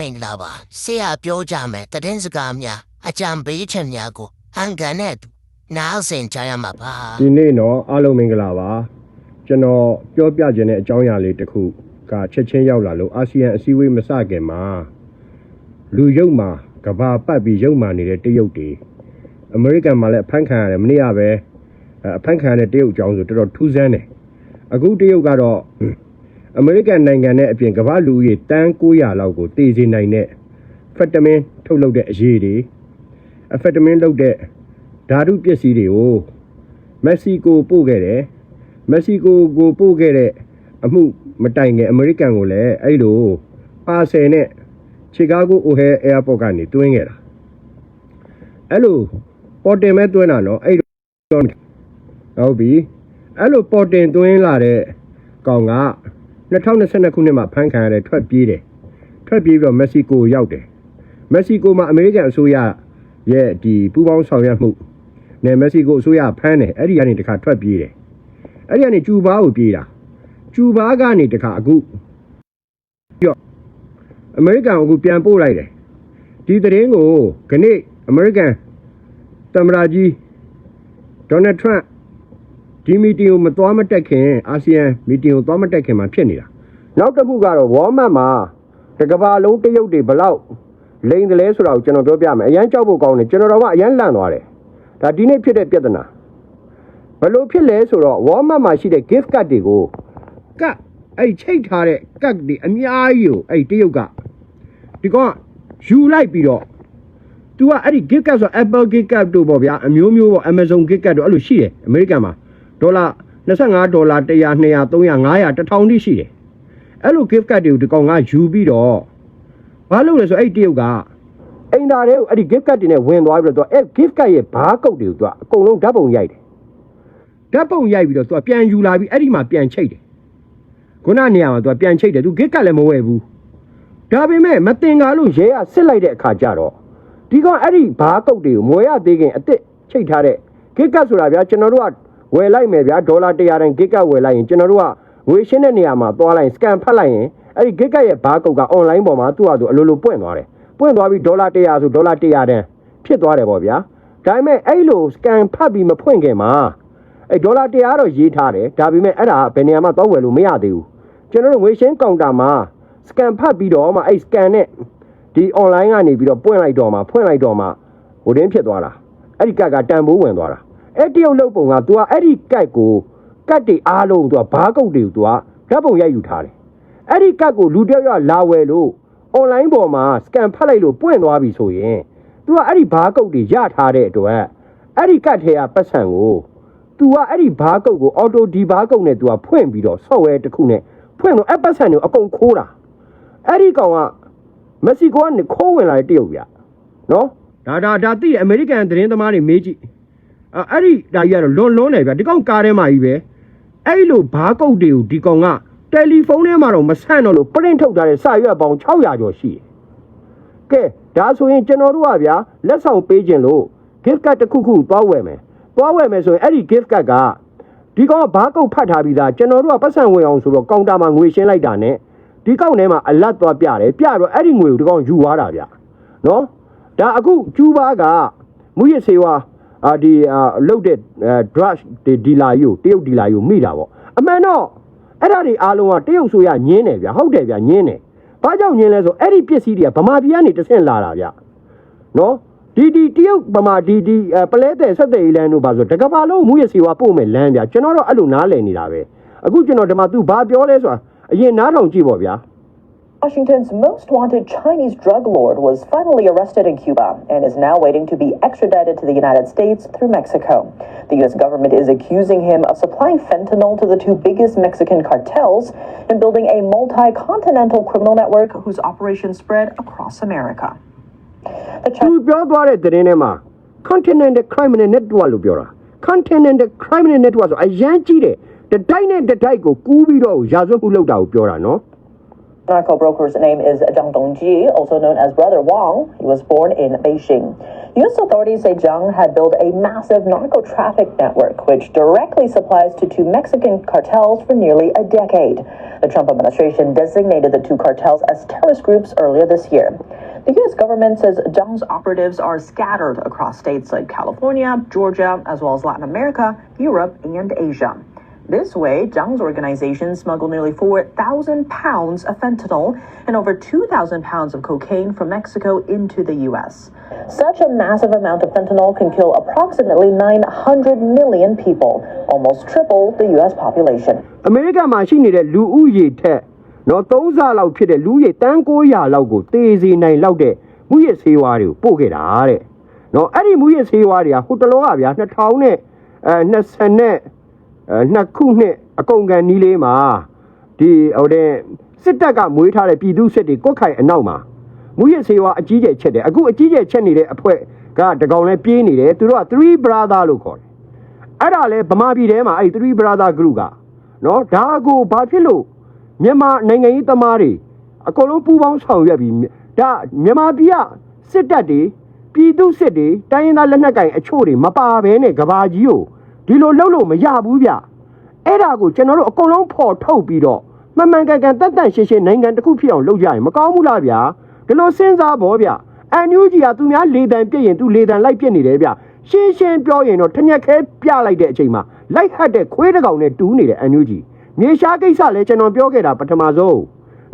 မင်္ဂလာပါဆရာပြောကြမယ်တည်င်းစကားများအကြံပေးချက်များကိုဟန်ကန်နဲ့နားဆင်ကြရမှာပါဒီနေ့တော့အားလုံးမင်္ဂလာပါကျွန်တော်ပြောပြခြင်းတဲ့အကြောင်းအရာလေးတစ်ခုကချက်ချင်းရောက်လာလို့အာဆီယံအစည်းအဝေးမစခင်မှာလူရုပ်မှာကဘာပတ်ပြီးရုပ်မာနေတဲ့တရုတ်တွေအမေရိကန်မှာလည်းအဖမ်းခံရတယ်မနေ့ကပဲအဲအဖမ်းခံရတဲ့တရုတ်အကြောင်းဆိုတော်တော်ထူးဆန်းတယ်အခုတရုတ်ကတော့ အမေရိကန်နိုင်ငံနဲ့အပြင်ကမ္ဘာလူဦးရေတန်း900လောက်ကိုတည်စေနိုင်တဲ့ဖက်တမင်ထုတ်လုပ်တဲ့အရေးတွေအဖက်တမင်လုပ်တဲ့ဓာတုပစ္စည်းတွေကိုမက္ကဆီကိုပို့ခဲ့တယ်မက္ကဆီကိုကိုပို့ခဲ့တဲ့အမှုမတိုင်ခင်အမေရိကန်ကိုလည်းအဲ့လိုပါဆယ်နဲ့ချီကာဂိုအိုဟဲအဲယာပေါ့ကနေတွင်းခဲ့တာအဲ့လိုပေါ်တင်မဲ့တွင်းတာနော်အဲ့တော့ဟုတ်ပြီအဲ့လိုပေါ်တင်တွင်းလာတဲ့ကောင်က 2022ခုနှစ်မှာဖမ်းခံရတဲ့ထွက်ပြေးတယ်ထွက်ပြေးပြီးတော့မက္ကဆီကိုရောက်တယ်မက္ကဆီကိုမှာအမေရိကန်အစိုးရရဲ့ဒီပူးပေါင်းဆောင်ရွက်မှုနယ်မက္ကဆီကိုအစိုးရဖမ်းတယ်အဲ့ဒီကနေတခါထွက်ပြေးတယ်အဲ့ဒီကနေကျူဘားကိုပြေးတာကျူဘားကနေတခါအခုပြော့အမေရိကန်ကိုအခုပြန်ပို့လိုက်တယ်ဒီသတင်းကိုခနေ့အမေရိကန်သမ္မတကြီးဒေါ်နယ်ထရန့် ဒီမီတင်ကိုမသွားမတက်ခင်အာဆီယံမီတင်ကိုသွားမတက်ခင်မှာဖြစ်နေတာနောက်တစ်ခုကတော့ဝေါ်မတ်မှာတကဘာလုံးတရုတ်တွေဘလောက်လိန်တယ်လဲဆိုတာကိုကျွန်တော်ပြောပြမယ်အရန်ကြောက်ဖို့ကောင်းတယ်ကျွန်တော်တော့ကအရန်လန့်သွားတယ်ဒါဒီနေ့ဖြစ်တဲ့ပြဿနာဘယ်လိုဖြစ်လဲဆိုတော့ Walmart မှာရှိတဲ့ gift card တွေကိုကတ်အဲ့ချိတ်ထားတဲ့ card တွေအများကြီးကိုအဲ့တရုတ်ကဒီကောင်ကယူလိုက်ပြီးတော့ तू ကအဲ့ဒီ gift card ဆို Apple gift card တို့ပေါ့ဗျာအမျိုးမျိုးပေါ့ Amazon gift card တို့အဲ့လိုရှိတယ်အမေရိကန်မှာ ဒေါ်လာ25ဒေါ်လာ100 200 300 500 1000တိရှိတယ်အဲ့လို gift card တွေကိုဒီကောင်ကယူပြီးတော့ဘာလုပ်လဲဆိုအဲ့ဒီတရုတ်ကအိမ်သားတွေကိုအဲ့ဒီ gift card တွေနဲ့ဝင်သွားပြီးတော့သူကအဲ့ gift card ရဲ့ဘားကုတ်တွေကိုသူကအကုန်လုံးဓာတ်ပုံရိုက်တယ်ဓာတ်ပုံရိုက်ပြီးတော့သူကပြန်ယူလာပြီးအဲ့ဒီမှာပြန်ချိတ်တယ်ခုနနေရာမှာသူကပြန်ချိတ်တယ်သူ gift card လည်းမဝယ်ဘူးဒါပေမဲ့မတင်ကားလို့ရဲကစစ်လိုက်တဲ့အခါကျတော့ဒီကောင်အဲ့ဒီဘားကုတ်တွေကိုမဝယ်ရသေးခင်အစ်စ်ချိတ်ထားတဲ့ gift card ဆိုတာဗျာကျွန်တော်တို့က ဝယ်လိုက်မယ်ဗျာဒေါ်လာ100တိုင်း gift card ဝယ်လိုက်ရင်ကျွန်တော်တို့ကငွေရှင်းတဲ့နေရာမှာသွားလိုက် scan ဖတ်လိုက်ရင်အဲ့ဒီ gift card ရဲ့ဘားကုတ်က online ပေါ်မှာသူ့ဟာသူအလိုလိုပွင့်သွားတယ်ပွင့်သွားပြီးဒေါ်လာ100ဆိုဒေါ်လာ100တန်းဖြစ်သွားတယ်ပေါ့ဗျာဒါပေမဲ့အဲ့လို scan ဖတ်ပြီးမဖွင့်ခင်မှာအဲ့ဒေါ်လာ100တော့ရေးထားတယ်ဒါပေမဲ့အဲ့ဒါဘယ်နေရာမှသွားဝယ်လို့မရသေးဘူးကျွန်တော်တို့ငွေရှင်းကောင်တာမှာ scan ဖတ်ပြီးတော့မှအဲ့ scan နဲ့ဒီ online ကနေပြီးတော့ပွင့်လိုက်တော့မှဖွင့်လိုက်တော့မှဟိုတင်းဖြစ်သွားတာအဲ့ဒီကတ်ကတန်ဖိုးဝင်သွားတာ အဲ့တရုတ်လုတ်ပုံက तू ကအဲ့ဒီကတ်ကိုကတ်တွေအားလုံး तू ကဘားကုတ်တွေကို तू ကဓာတ်ပုံရိုက်ယူထားတယ်အဲ့ဒီကတ်ကိုလူတစ်ယောက်ကလာဝယ်လို့ online ပေါ်မှာ scan ဖတ်လိုက်လို့ပွင့်သွားပြီဆိုရင် तू ကအဲ့ဒီဘားကုတ်တွေရထားတဲ့အတွက်အဲ့ဒီကတ်ထဲကပတ်စံကို तू ကအဲ့ဒီဘားကုတ်ကို auto ဒီဘားကုတ်နဲ့ तू ကဖွင့်ပြီးတော့ software တစ်ခုနဲ့ဖွင့်လို့အဲ့ပတ်စံတွေကိုအကုန်ခိုးတာအဲ့ဒီကောင်ကမက္ကဆီကိုကနေခိုးဝင်လာတဲ့တရုတ်ပြနော်ဒါဒါဒါသိတယ်အမေရိကန်သတင်းသမားတွေမေးကြည့် အဲ့အဲ့ဒီဒါကြီးကတော့လွန်လွန်းတယ်ဗျဒီကောင်ကားထဲမှာကြီးပဲအဲ့လိုဘားကုတ်တွေကိုဒီကောင်ကတယ်လီဖုန်းထဲမှာတော့မဆန့်တော့လို့ print ထုတ်ထားတဲ့စာရွက်ပေါင်း600ကျော်ရှိတယ်ကဲဒါဆိုရင်ကျွန်တော်တို့ကဗျာလက်ဆောင်ပေးခြင်းလို့ gift card တစ်ခုခုသွားဝယ်မယ်သွားဝယ်မယ်ဆိုရင်အဲ့ဒီ gift card ကဒီကောင်ကဘားကုတ်ဖတ်ထားပြီးသားကျွန်တော်တို့ကပတ်စံဝင်အောင်ဆိုတော့ကောင်တာမှာငွေရှင်းလိုက်တာ ਨੇ ဒီကောင်ထဲမှာအလတ်သွားပြတယ်ပြတော့အဲ့ဒီငွေကိုဒီကောင်ယူသွားတာဗျာနော်ဒါအခုကျူးဘာကမူရစေဝါ အာဒီအာလုတ်တဲ့ drug ဒီဒီလာယူတရုတ်ဒီလာယူမိတာပေါ့အမှန်တော့အဲ့ဒါတွေအားလုံးကတရုတ်ဆိုရညင်းတယ်ဗျာဟုတ်တယ်ဗျာညင်းတယ်ဘာကြောင့်ညင်းလဲဆိုအဲ့ဒီပစ္စည်းတွေကဗမာပြည်ကနေတဆင့်လာတာဗျနော်ဒီဒီတရုတ်ဗမာဒီဒီအဲပလဲတဲ့ဆက်တဲ့လမ်းတို့ပါဆိုတကဘာလုံးမူရစီဝါပို့မယ်လမ်းဗျကျွန်တော်တော့အဲ့လိုနားလည်နေတာပဲအခုကျွန်တော်ဒီမှာ तू ဘာပြောလဲဆိုတာအရင်နားထောင်ကြည့်ပေါ့ဗျာ Washington's most wanted Chinese drug lord was finally arrested in Cuba and is now waiting to be extradited to the United States through Mexico. The U.S. government is accusing him of supplying fentanyl to the two biggest Mexican cartels and building a multi continental criminal network whose operations spread across America. Theသူ Chinese ပြောသွားတဲ့သတင်းထဲမှာ Continental Criminal Network လို့ပြောတာ Continental Criminal Network ဆိုအရန်ကြီးတယ်တတိုက်နဲ့တတိုက်ကိုကူးပြီးတော့ရာဇဝတ်မှုလုပ်တာကိုပြောတာနော် Narco broker's name is Zhang Dongji, also known as Brother Wang. He was born in Beijing. U.S. authorities say Zhang had built a massive narco traffic network, which directly supplies to two Mexican cartels for nearly a decade. The Trump administration designated the two cartels as terrorist groups earlier this year. The U.S. government says Zhang's operatives are scattered across states like California, Georgia, as well as Latin America, Europe, and Asia. This way, Zhang's organization smuggled nearly 4,000 pounds of fentanyl and over 2,000 pounds of cocaine from Mexico into the U.S. Such a massive amount of fentanyl can kill approximately 900 million people, almost triple the U.S. population. အမေရိကန်မှာရှိနေတဲ့လူဦးရေထက်နော်3ဆလောက်ဖြစ်တဲ့လူဦးရေတန်း900လောက်ကိုတေးစီနိုင်လောက်တဲ့မူရစ်ဆေးဝါးတွေကိုပို့ခဲ့တာတဲ့နော်အဲ့ဒီမူရစ်ဆေးဝါးတွေကဟိုတလောကဗျာ2000နဲ့အဲ20နဲ့အဲ နှစ်ခုနှစ်အကုန်ကန်နီးလေးမှာဒီဟိုတဲ့စစ်တပ်ကမွေးထားတဲ့ပြည်သူစစ်တွေကွက်ခိုင်အနောက်မှာမူရစ်ဆေးဝါးအကြီးကျယ်ချက်တယ်အခုအကြီးကျယ်ချက်နေတဲ့အဖွဲ့ကတကောင်လဲပြေးနေတယ်သူတို့က3 brother လို့ခေါ်တယ်အဲ့ဒါလဲဗမာပြည်ထဲမှာအဲ့ဒီ3 brother group ကနော်ဒါကိုဘာဖြစ်လို့မြန်မာနိုင်ငံရေးသမားတွေအကုန်လုံးပူးပေါင်းဆောင်ရွက်ပြီးဒါမြန်မာပြည်ကစစ်တပ်တွေပြည်သူစစ်တွေတိုင်းရင်းသားလက်နက်ကိုင်အချို့တွေမပါဘဲနဲ့ကဘာကြီးကို ဒီလိုလှုပ်လို့မရဘူးဗျအဲ့ဒါကိုကျွန်တော်တို့အကုန်လုံးဖော်ထုတ်ပြီးတော့မှန်မှန်ကန်ကန်တက်တန့်ရှင်းရှင်းနိုင်ငံတစ်ခုဖြစ်အောင်လုပ်ကြရင်မကောင်းဘူးလားဗျာဒီလိုစဉ်းစားဖို့ဗျအန်ယူဂျီကသူများလေတံပြည့်ရင်သူလေတံလိုက်ပြစ်နေတယ်ဗျရှင်းရှင်းပြောရင်တော့ထညက်ခဲပြလိုက်တဲ့အချိန်မှာလိုက်ဟတ်တဲ့ခွေးတစ်ကောင်နဲ့တူးနေတယ်အန်ယူဂျီမြေရှားကိစ္စလဲကျွန်တော်ပြောခဲ့တာပထမဆုံး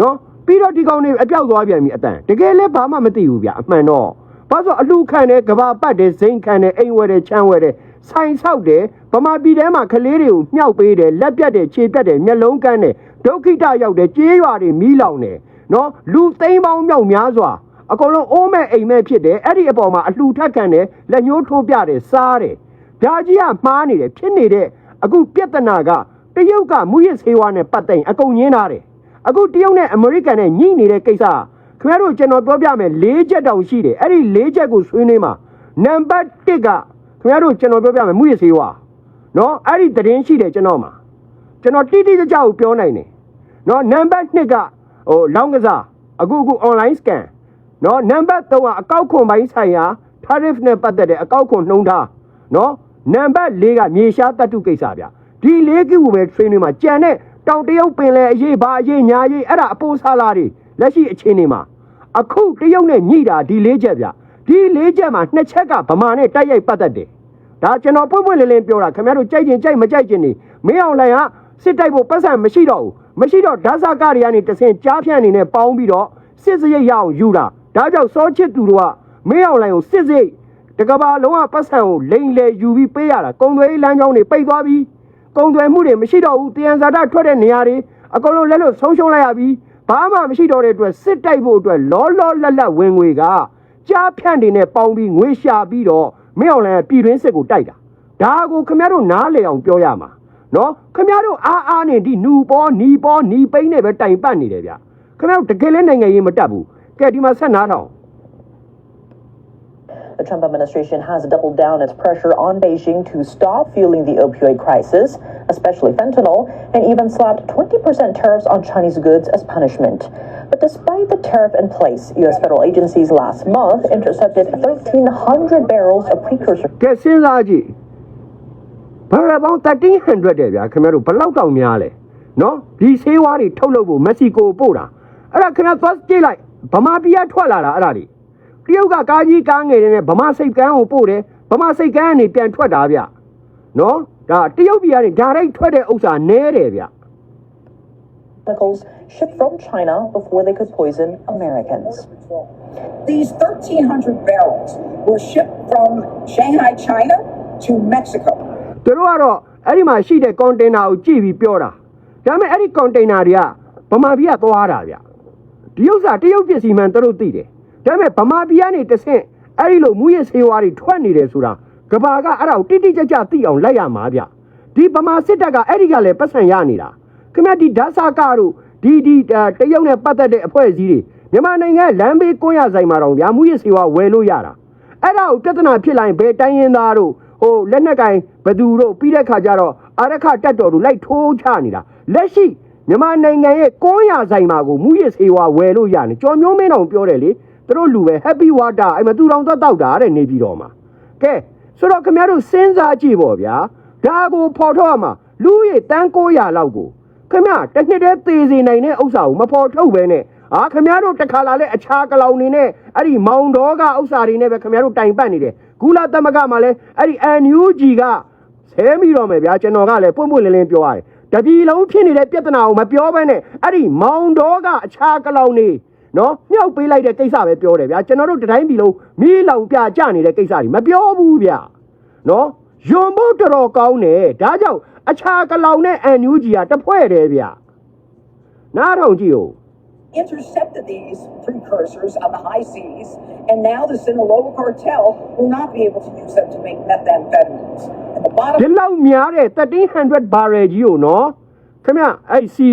နော်ပြီးတော့ဒီကောင်တွေအပြောက်သွားပြန်ပြီအတန်တကယ်လဲဘာမှမသိဘူးဗျအမှန်တော့ဘာလို့အလူခံတယ်ကဘာပတ်တယ်ဇိမ်ခံတယ်အိမ်ဝဲတယ်ချမ်းဝဲတယ် ဆိုင်ဆောက်တယ်ဗမာပြည်ထဲမှာကလေးတွေကိုမြှောက်ပေးတယ်လက်ပြတ်တယ်ခြေပြတ်တယ်မျက်လုံးကန်းတယ်ဒုက္ခိတရောက်တယ်ကြေးရွာတွေမီးလောင်တယ်နော်လူသိန်းပေါင်းမြောက်များစွာအကုန်လုံးအိုးမဲ့အိမ်မဲ့ဖြစ်တယ်အဲ့ဒီအပေါ်မှာအလှထက်ခံတယ်လက်ညှိုးထိုးပြတယ်စားတယ်ဒါကြီးကမှားနေတယ်ဖြစ်နေတဲ့အခုပြဿနာကတရုတ်ကမူရစ်ဆေးဝါးနဲ့ပတ်သက်ရင်အကုန်ညင်းထားတယ်အခုတရုတ်နဲ့အမေရိကန်နဲ့ညှိနေတဲ့ကိစ္စခင်ဗျားတို့ကျွန်တော်ပြောပြမယ်၄ချက်တောင်ရှိတယ်အဲ့ဒီ၄ချက်ကိုဆွေးနွေးမှာနံပါတ်1က ခင်ဗျားတို့ကျွန်တော်ပြောပြမယ်မူရစ်ဆေးဝါးနော်အဲ့ဒီသတင်းရှိတယ်ကျွန်တော်မှာကျွန်တော်တိတိကျကျကိုပြောနိုင်တယ်နော်နံပါတ်2ကဟိုလောင်းကစားအခုအခု online scan နော်နံပါတ်3ကအကောက်ခွန်ပိုင်းဆိုင်ရာ tariff နဲ့ပတ်သက်တဲ့အကောက်ခွန်နှုံးထားနော်နံပါတ်4ကမြေရှားတတုကိစ္စဗျဒီ၄ခုကိုပဲ training မှာကြံတဲ့တောင်တရုတ်ပင်လယ်အရေးဘာအရေးညာရေးအဲ့ဒါအပိုးစားလာတွေလက်ရှိအခြေအနေမှာအခုတရုတ်နဲ့ညှိတာဒီ၄ချက်ဗျ ဒီ၄ချက်မှာနှစ်ချက်ကဗမာနဲ့တိုက်ရိုက်ပတ်သက်တယ်ဒါကျွန်တော်ပွင့်ပွင့်လင်းလင်းပြောတာခင်ဗျားတို့ကြိုက်ရင်ကြိုက်မကြိုက်ချင်နေမင်းအောင်လှိုင်ကစစ်တိုက်ဖို့ပတ်စံမရှိတော့ဘူးမရှိတော့ဓာတ်စကားတွေကနေတဆင်ကြားဖြန့်အနေနဲ့ပေါင်းပြီးတော့စစ်စရိတ်ရအောင်ယူတာဒါကြောင့်စောချစ်သူတို့ကမင်းအောင်လှိုင်ကိုစစ်စရိတ်တကဘာလုံးဝပတ်စံကိုလိန်လေယူပြီးပေးရတာကုံသွေးလမ်းကြောင်းတွေပိတ်သွားပြီးကုံသွေးမှုတွေမရှိတော့ဘူးတယံဇာတထွက်တဲ့နေရာတွေအကုန်လုံးလက်လွတ်ဆုံးရှုံးလိုက်ရပြီးဘာမှမရှိတော့တဲ့အတွက်စစ်တိုက်ဖို့အတွက်လောလောလတ်လတ်ဝင်ငွေက ကြားဖြန့်တွေနဲ့ပေါင်းပြီးငွေရှာပြီးတော့မင်းအောင်လှိုင်ကပြည်တွင်းစစ်ကိုတိုက်တာဒါကိုခမရတို့နားလေအောင်ပြောရမှာနော်ခမရတို့အားအားနဲ့ဒီနူပေါ်နီပေါ်နီပိန်းနဲ့ပဲတိုင်ပတ်နေတယ်ဗျခမရတို့တကယ်လဲနိုင်ငံရေးမတက်ဘူးကဲဒီမှာဆက်နားထောင် The Trump administration has doubled down its pressure on Beijing to stop fueling the opioid crisis, especially fentanyl, and even slapped 20% tariffs on Chinese goods as punishment. But despite the tariff in place, U.S. federal agencies last month intercepted 1,300 barrels of precursor ကဲစဉ်းစားကြည့်ဘာရပေါင်း1300တဲ့ဗျာခမရတို့ဘယ်လောက်တောင်များလဲနော်ဒီဆေးဝါးတွေထုတ်လုပ်ဖို့မက္ကဆီကိုပို့တာအဲ့ဒါခမရသွားကြည့်လိုက်ဗမာပြည်ကထွက်လာတာအဲ့ဒါတွေ တရုတ်ကကားကြီးကားငယ်တွေနဲ့ဗမာစိတ်ကန်းကိုပို့တယ်ဗမာစိတ်ကန်းကနေပြန်ထွက်တာဗျနော်ဒါတရုတ်ပြည်ကနေဒါရိုက်ထွက်တဲ့ဥစ္စာနဲတယ်ဗျ chemicals shipped from China before they could poison Americans. These 1,300 barrels were shipped from Shanghai, China to Mexico. သူတို့ကတော့အဲ့ဒီမှာရှိတဲ့ကွန်တိန်နာကိုကြည့်ပြီးပြောတာဒါပေမဲ့အဲ့ဒီကွန်တိန်နာတွေကဗမာပြည်ကသွားတာဗျဒီဥစ္စာတရုတ်ပြည်စီမှန်သူတို့သိတယ် ဒါပေမဲ့ဗမာပြည်ကနေတဆင့်အဲ့ဒီလိုမူရစ်ဆေးဝါးတွေထွက်နေတယ်ဆိုတာကဘာကအဲ့ဒါကိုတိတိကျကျသိအောင်လိုက်ရမှာဗျဒီဗမာစစ်တပ်ကအဲ့ဒီကလည်းပတ်စံရနေတာခင်ဗျဒီဓာတ်စာကတို့ဒီဒီအဲတရုတ်နဲ့ပတ်သက်တဲ့အဖွဲ့အစည်းတွေမြန်မာနိုင်ငံလမ်းဘေးကွန်းရဆိုင်မှာတော့ဗျာမူရစ်ဆေးဝါးဝယ်လို့ရတာအဲ့ဒါကိုပြဿနာဖြစ်လာရင်ဘယ်တိုင်းရင်းသားတို့ဟိုလက်နက်ကင်ဘသူတို့ပြီးတဲ့ခါကျတော့အာရခတက်တော်တို့လိုက်ထိုးချနေတာလက်ရှိမမြန်မာနိုင်ငံရဲ့900ဆိုင်မှာကိုမူရစ်ဆေးဝါးဝယ်လို့ရတယ်ကြော်မျိုးမင်းတော်ပြောတယ်လေ သူတို့လူပဲ happy water အဲ့မှာသူတော်သက်တောက်တာတဲ့နေပြီးတော့မှာကဲဆိုတော့ခင်ဗျားတို့စဉ်းစားကြည့်ပေါ့ဗျာဒါကိုဖော်ထုတ်ရမှာလူရည်တန်း900လောက်ကိုခင်ဗျာတစ်နှစ်တည်းသေစေနိုင်တဲ့ဥစ္စာကိုမဖော်ထုတ်ပဲနဲ့အာခင်ဗျားတို့တစ်ခါလာလဲအခြားကလောင်နေနဲ့အဲ့ဒီမောင်တော်ကဥစ္စာတွေနဲ့ပဲခင်ဗျားတို့တိုင်ပတ်နေတယ်ဂူလာတမကမှာလဲအဲ့ဒီ NUG ကဆဲမိတော့မယ်ဗျာကျွန်တော်ကလည်းပွင့်ပွင့်လင်းလင်းပြောရတယ်တပြည်လုံးဖြစ်နေတဲ့ပြဿနာကိုမပြောဘဲနဲ့အဲ့ဒီမောင်တော်ကအခြားကလောင်နေ နော်မြောက်ပေးလိုက်တဲ့ကိစ္စပဲပြောတယ်ဗျာကျွန်တော်တို့တတိုင်းပြည်လုံးမီးလောင်ပြကြနေတဲ့ကိစ္စတွေမပြောဘူးဗျာနော်ယွန်ဖို့တော်တော်ကောင်းတယ်ဒါကြောင့်အခြားကလောင်နဲ့ NUG ကတဖွဲ့တယ်ဗျာနားထောင်ကြည့်ဦး intercepted these precursors on the high seas, and now the Sinaloa cartel will not be able to use them to make methamphetamines. And the bottom ဒီလောက်များတဲ့1300 barrel ကြီးကိုနော်ခင်ဗျအဲ့စီ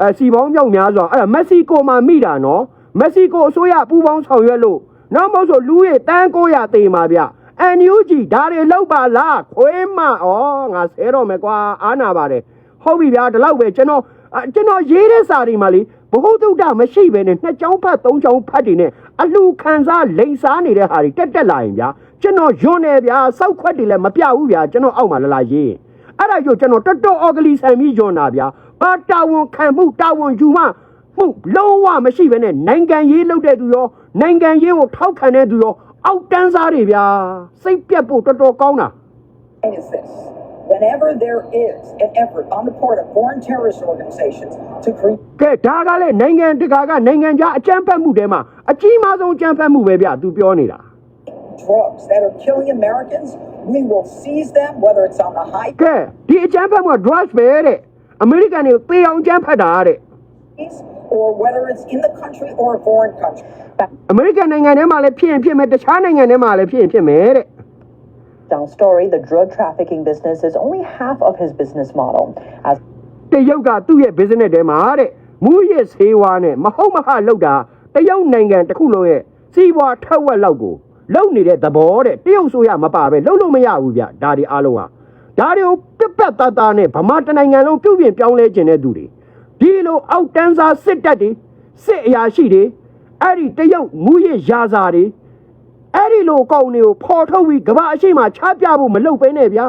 အဲစီပေါင်းမြောက်များစွာအဲ့ဒါမက္ကဆီကိုမှာမိတာနော်မက္ကဆီကိုအစိုးရပူးပေါင်းဆောင်ရွက်လို့နောက်မဟုတ်ဆိုလူရေတန်း900တေမှာဗျ NUG ဒါတွေလောက်ပါလားခွေးမဩငါဆဲတော့မယ်ကွာအားနာပါတယ်ဟုတ်ပြီဗျာဒီလောက်ပဲကျွန်တော်အာကျွန်တော်ရေးတဲ့စာတွေမှာလေဘ ਹੁ တုဒ္ဒမရှိပဲနဲ့နှစ်ချောင်းဖတ်သုံးချောင်းဖတ်တွေနဲ့အလှခံစားလိန်စားနေတဲ့ဟာတွေတက်တက်လာရင်ဗျာကျွန်တော်ယွန်းနေဗျာစောက်ခွက်တွေလည်းမပြဘူးဗျာကျွန်တော်အောက်မှာလာလာရေးအဲ့ဒါကြောင့်ကျွန်တော်တော်တော်အော်ဂလီဆန်ပြီးယွန်တာဗျာ ဘာတာဝန်ခံမှုတာဝန်ယူမှမှုလုံးဝမရှိဘဲနဲ့နိုင်ငံရေးလုပ်တဲ့သူရောနိုင်ငံရေးကိုထောက်ခံတဲ့သူရောအောက်တန်းစားတွေဗျာစိတ်ပြတ်ဖို့တော်တော်ကောင်းတာ is this. Whenever there is an effort on the part of foreign terrorist organizations to create ကဲဒါကလည်းနိုင်ငံတကာကနိုင်ငံခြားအကြမ်းဖက်မှုတွေမှာအကြီးမားဆုံးအကြမ်းဖက်မှုပဲဗျသူပြောနေတာ drugs that are killing Americans, we will seize them, whether it's on the high ကဲဒီအကြမ်းဖက်မှုက drugs ပဲတဲ့ အမေရိကန်တွေကိုသေအောင်ကြမ်းဖက်တာတဲ့ seas or whether it's in the country or a foreign country. အမေရိကန်နိုင်ငံထဲမှာလည်းဖြစ်ရင်ဖြစ်မယ်တခြားနိုင်ငံထဲမှာလည်းဖြစ်ရင်ဖြစ်မယ်တဲ့ Down story, the drug trafficking business is only half of his business model. As တရုတ်ကသူ့ရဲ့ business ထဲမှာတဲ့မူရစ်ဆေးဝါးနဲ့မဟုတ်မဟလောက်တာတရုတ်နိုင်ငံတစ်ခုလုံးရဲ့စီးပွားထက်ဝက်လောက်ကိုလုံနေတဲ့သဘောတဲ့တရုတ်ဆိုရမပါပဲလုံလို့မရဘူးဗျဒါဒီအားလုံးဟာ ဒါတွေကိုပြက်ပြက်သားသားနဲ့ဗမာတနိုင်ငံလုံးပြုတ်ပြင်ပြောင်းလဲခြင်းတဲ့သူတွေဒီလိုအောက်တန်းစားစစ်တပ်တွေစစ်အရာရှိတွေအဲ့ဒီတရုတ်မူရစ်ရာဇာတွေအဲ့ဒီလိုကောင်းတွေကိုဖော်ထုတ်ပြီးကမ္ဘာအရှိမချပြဖို့မလုပ်ပဲနဲ့ဗျာ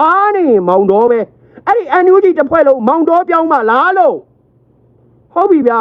အားနေမောင်တော်ပဲအဲ့ဒီ NUG တစ်ဖွဲ့လုံးမောင်တော်ပြောင်းမှလားလို့ဟုတ်ပြီဗျာ